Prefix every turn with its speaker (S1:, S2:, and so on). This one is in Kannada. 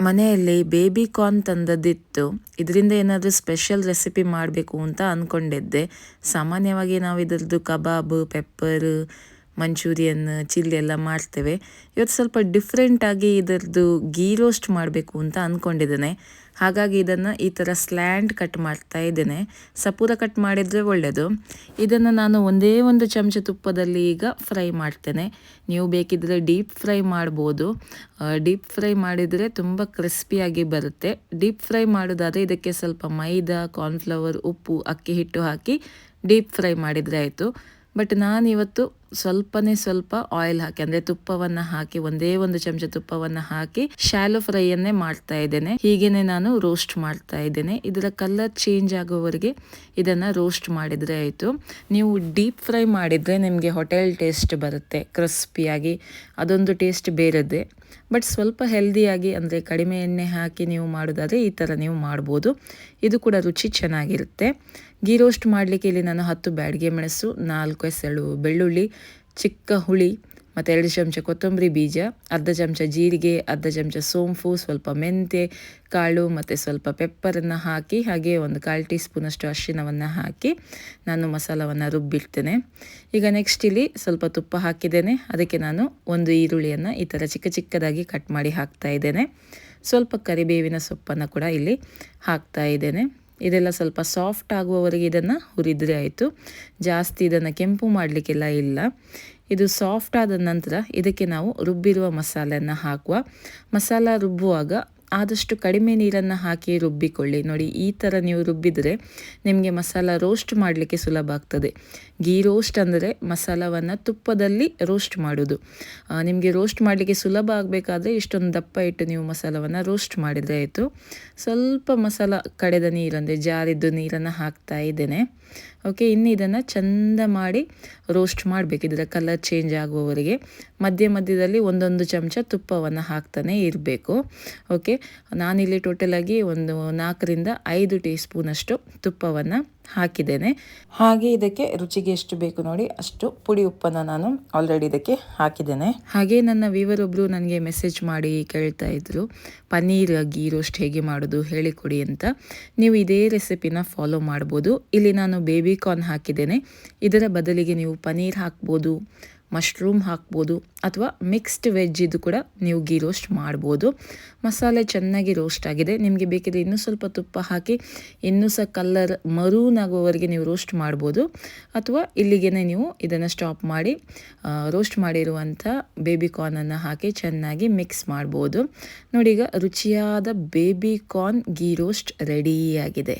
S1: ಮನೆಯಲ್ಲಿ ಬೇಬಿ ಕಾರ್ನ್ ತಂದದ್ದಿತ್ತು. ಇದರಿಂದ ಏನಾದರೂ ಸ್ಪೆಷಲ್ ರೆಸಿಪಿ ಮಾಡಬೇಕು ಅಂತ ಅಂದ್ಕೊಂಡಿದ್ದೆ ಸಾಮಾನ್ಯವಾಗಿ ನಾವು ಇದರದ್ದು ಕಬಾಬ್ ಪೆಪ್ಪರ್ ಮಂಚೂರಿಯನ್ ಚಿಲ್ಲಿ ಎಲ್ಲ ಮಾಡ್ತೇವೆ. ಇವತ್ತು ಸ್ವಲ್ಪ ಡಿಫ್ರೆಂಟಾಗಿ ಇದರದ್ದು ಗೀ ರೋಸ್ಟ್ ಮಾಡಬೇಕು ಅಂತ ಅಂದ್ಕೊಂಡಿದ್ದೇನೆ ಹಾಗಾಗಿ ಇದನ್ನು ಈ ಥರ ಸ್ಲ್ಯಾಂಡ್ ಕಟ್ ಮಾಡ್ತಾ ಇದ್ದೇನೆ. ಸಪೂರ ಕಟ್ ಮಾಡಿದರೆ ಒಳ್ಳೆಯದು ಇದನ್ನು ನಾನು ಒಂದೇ ಒಂದು ಚಮಚ ತುಪ್ಪದಲ್ಲಿ ಈಗ ಫ್ರೈ ಮಾಡ್ತೇನೆ. ನೀವು ಬೇಕಿದ್ದರೆ ಡೀಪ್ ಫ್ರೈ ಮಾಡ್ಬೋದು. ಡೀಪ್ ಫ್ರೈ ಮಾಡಿದರೆ ತುಂಬ ಕ್ರಿಸ್ಪಿಯಾಗಿ ಬರುತ್ತೆ. ಡೀಪ್ ಫ್ರೈ ಮಾಡೋದಾದರೆ ಇದಕ್ಕೆ ಸ್ವಲ್ಪ ಮೈದಾ ಕಾರ್ನ್ಫ್ಲವರ್ ಉಪ್ಪು, ಅಕ್ಕಿ ಹಿಟ್ಟು ಹಾಕಿ ಡೀಪ್ ಫ್ರೈ ಮಾಡಿದರೆ ಆಯಿತು. ಬಟ್ ನಾನಿವತ್ತು ಸ್ವಲ್ಪನೇ ಸ್ವಲ್ಪ ಆಯಿಲ್ ಹಾಕಿ, ಅಂದ್ರೆ ತುಪ್ಪವನ್ನ ಹಾಕಿ, ಒಂದೇ ಒಂದು ಚಮಚ ತುಪ್ಪವನ್ನ ಹಾಕಿ ಶಾಲೋ ಫ್ರೈಯನ್ನೇ ಮಾಡ್ತಾ ಇದ್ದೇನೆ. ಹೀಗೇನೆ ನಾನು ರೋಸ್ಟ್ ಮಾಡ್ತಾ ಇದ್ದೇನೆ. ಇದರ ಕಲರ್ ಚೇಂಜ್ ಆಗೋವರೆಗೆ ಇದನ್ನ ರೋಸ್ಟ್ ಮಾಡಿದ್ರೆ ಆಯಿತು. ನೀವು ಡೀಪ್ ಫ್ರೈ ಮಾಡಿದ್ರೆ ನಿಮಗೆ ಹೋಟೆಲ್ ಟೇಸ್ಟ್ ಬರುತ್ತೆ ಕ್ರಿಸ್ಪಿಯಾಗಿ ಅದೊಂದು ಟೇಸ್ಟ್ ಬೇರೆದೇ. ಬಟ್ ಸ್ವಲ್ಪ ಹೆಲ್ದಿಯಾಗಿ ಅಂದರೆ ಕಡಿಮೆ ಎಣ್ಣೆ ಹಾಕಿ ನೀವು ಮಾಡೋದಾದರೆ ಈ ಥರ ನೀವು ಮಾಡ್ಬೋದು. ಇದು ಕೂಡ ರುಚಿ ಚೆನ್ನಾಗಿರುತ್ತೆ. ಗೀ ರೋಸ್ಟ್ ಮಾಡಲಿಕ್ಕೆ ಇಲ್ಲಿ ನಾನು ಹತ್ತು ಬ್ಯಾಡಿಗೆ ಮೆಣಸು, ನಾಲ್ಕು ಎಸಳು ಬೆಳ್ಳುಳ್ಳಿ ಚಿಕ್ಕ ಹುಳಿ, ಮತ್ತು ಎರಡು ಚಮಚ ಕೊತ್ತಂಬರಿ ಬೀಜ, ಅರ್ಧ ಚಮಚ ಜೀರಿಗೆ, ಅರ್ಧ ಚಮಚ ಸೋಂಪು, ಸ್ವಲ್ಪ ಮೆಂತೆ ಕಾಳು, ಮತ್ತು ಸ್ವಲ್ಪ ಪೆಪ್ಪರನ್ನು ಹಾಕಿ, ಹಾಗೆ ಒಂದು ಕಾಲು ಟೀ ಸ್ಪೂನಷ್ಟು ಅರಿಶಿನವನ್ನು ಹಾಕಿ ನಾನು ಮಸಾಲವನ್ನು ರುಬ್ಬಿಡ್ತೇನೆ. ಈಗ ನೆಕ್ಸ್ಟ್ ಇಲ್ಲಿ ಸ್ವಲ್ಪ ತುಪ್ಪ ಹಾಕಿದ್ದೇನೆ. ಅದಕ್ಕೆ ನಾನು ಒಂದು ಈರುಳ್ಳಿಯನ್ನು ಈ ಥರ ಚಿಕ್ಕ ಚಿಕ್ಕದಾಗಿ ಕಟ್ ಮಾಡಿ ಹಾಕ್ತಾ ಇದ್ದೇನೆ. ಸ್ವಲ್ಪ ಕರಿಬೇವಿನ ಸೊಪ್ಪನ್ನು ಕೂಡ ಇಲ್ಲಿ ಹಾಕ್ತಾ ಇದ್ದೇನೆ. ಇದೆಲ್ಲ ಸ್ವಲ್ಪ ಸಾಫ್ಟ್ ಆಗುವವರೆಗೆ ಇದನ್ನು ಹುರಿದ್ರೆ ಆಯಿತು. ಜಾಸ್ತಿ ಇದನ್ನು ಕೆಂಪು ಮಾಡಲಿಕ್ಕೆಲ್ಲ ಇಲ್ಲ. ಇದು ಸಾಫ್ಟ್ ಆದ ನಂತರ ಇದಕ್ಕೆ ನಾವು ರುಬ್ಬಿರುವ ಮಸಾಲೆಯನ್ನು ಹಾಕುವ. ಮಸಾಲ ರುಬ್ಬುವಾಗ ಆದಷ್ಟು ಕಡಿಮೆ ನೀರನ್ನು ಹಾಕಿ ರುಬ್ಬಿಕೊಳ್ಳಿ. ನೋಡಿ, ಈ ಥರ ನೀವು ರುಬ್ಬಿದರೆ ನಿಮಗೆ ಮಸಾಲ ರೋಸ್ಟ್ ಮಾಡಲಿಕ್ಕೆ ಸುಲಭ ಆಗ್ತದೆ. ಗೀ ರೋಸ್ಟ್ ಅಂದರೆ ಮಸಾಲವನ್ನು ತುಪ್ಪದಲ್ಲಿ ರೋಸ್ಟ್ ಮಾಡೋದು. ನಿಮಗೆ ರೋಸ್ಟ್ ಮಾಡಲಿಕ್ಕೆ ಸುಲಭ ಆಗಬೇಕಾದ್ರೆ ಇಷ್ಟೊಂದು ದಪ್ಪ ಇಟ್ಟು ನೀವು ಮಸಾಲವನ್ನು ರೋಸ್ಟ್ ಮಾಡಿದರೆ ಆಯಿತು. ಸ್ವಲ್ಪ ಮಸಾಲ ಕಡೆದ ನೀರು ಅಂದರೆ ಜಾರಿದ್ದು ನೀರನ್ನು ಹಾಕ್ತಾ ಇದ್ದೇನೆ. ಓಕೆ ಇನ್ನು ಇದನ್ನು ಚಂದ ಮಾಡಿ ರೋಸ್ಟ್ ಮಾಡಬೇಕು. ಇದರ ಕಲರ್ ಚೇಂಜ್ ಆಗುವವರೆಗೆ ಮಧ್ಯ ಮಧ್ಯದಲ್ಲಿ ಒಂದೊಂದು ಚಮಚ ತುಪ್ಪವನ್ನು ಹಾಕ್ತಾನೆ ಇರಬೇಕು. ಓಕೆ ನಾನಿಲ್ಲಿ ಟೋಟಲಾಗಿ ಒಂದು ನಾಲ್ಕರಿಂದ ಐದು ಟೀ ಸ್ಪೂನಷ್ಟು ತುಪ್ಪವನ್ನು ಹಾಕಿದ್ದೇನೆ. ಹಾಗೆ ಇದಕ್ಕೆ ರುಚಿಗೆ ಎಷ್ಟು ಬೇಕು ನೋಡಿ ಅಷ್ಟು ಪುಡಿ ಉಪ್ಪನ್ನು ನಾನು ಆಲ್ರೆಡಿ ಇದಕ್ಕೆ ಹಾಕಿದ್ದೇನೆ. ಹಾಗೆ ನನ್ನ ವೀವರ್ ಒಬ್ಬರು ನನಗೆ ಮೆಸೇಜ್ ಮಾಡಿ ಕೇಳ್ತಾ ಇದ್ರು, ಪನ್ನೀರ್ ಗೀ ರೋಸ್ಟ್ ಹೇಗೆ ಮಾಡೋದು ಹೇಳಿಕೊಡಿ ಅಂತ. ನೀವು ಇದೇ ರೆಸಿಪಿನ ಫಾಲೋ ಮಾಡ್ಬೋದು. ಇಲ್ಲಿ ನಾನು ಬೇಬಿ ಕಾರ್ನ್ ಹಾಕಿದ್ದೇನೆ. ಇದರ ಬದಲಿಗೆ ನೀವು ಪನ್ನೀರ್ ಹಾಕ್ಬೋದು. ಮಶ್ರೂಮ್ ಹಾಕ್ಬೋದು ಅಥವಾ ಮಿಕ್ಸ್ಡ್ ವೆಜ್ ಇದು ಕೂಡ ನೀವು ಗೀ ರೋಸ್ಟ್ ಮಾಡ್ಬೋದು. ಮಸಾಲೆ ಚೆನ್ನಾಗಿ ರೋಸ್ಟ್ ಆಗಿದೆ. ನಿಮಗೆ ಬೇಕಿದ್ರೆ ಇನ್ನೂ ಸ್ವಲ್ಪ ತುಪ್ಪ ಹಾಕಿ, ಇನ್ನೂ ಸಹ ಕಲ್ಲರ್ ಮರೂನ್ ಆಗುವವರೆಗೆ ನೀವು ರೋಸ್ಟ್ ಮಾಡ್ಬೋದು. ಅಥವಾ ಇಲ್ಲಿಗೆ ನೀವು ಇದನ್ನು ಸ್ಟಾಪ್ ಮಾಡಿ ರೋಸ್ಟ್ ಮಾಡಿರುವಂಥ ಬೇಬಿ ಕಾರ್ನನ್ನು ಹಾಕಿ ಚೆನ್ನಾಗಿ ಮಿಕ್ಸ್ ಮಾಡ್ಬೋದು. ನೋಡಿ ಈಗ ರುಚಿಯಾದ ಬೇಬಿ ಕಾರ್ನ್ ಗೀ ರೋಸ್ಟ್ ರೆಡಿಯಾಗಿದೆ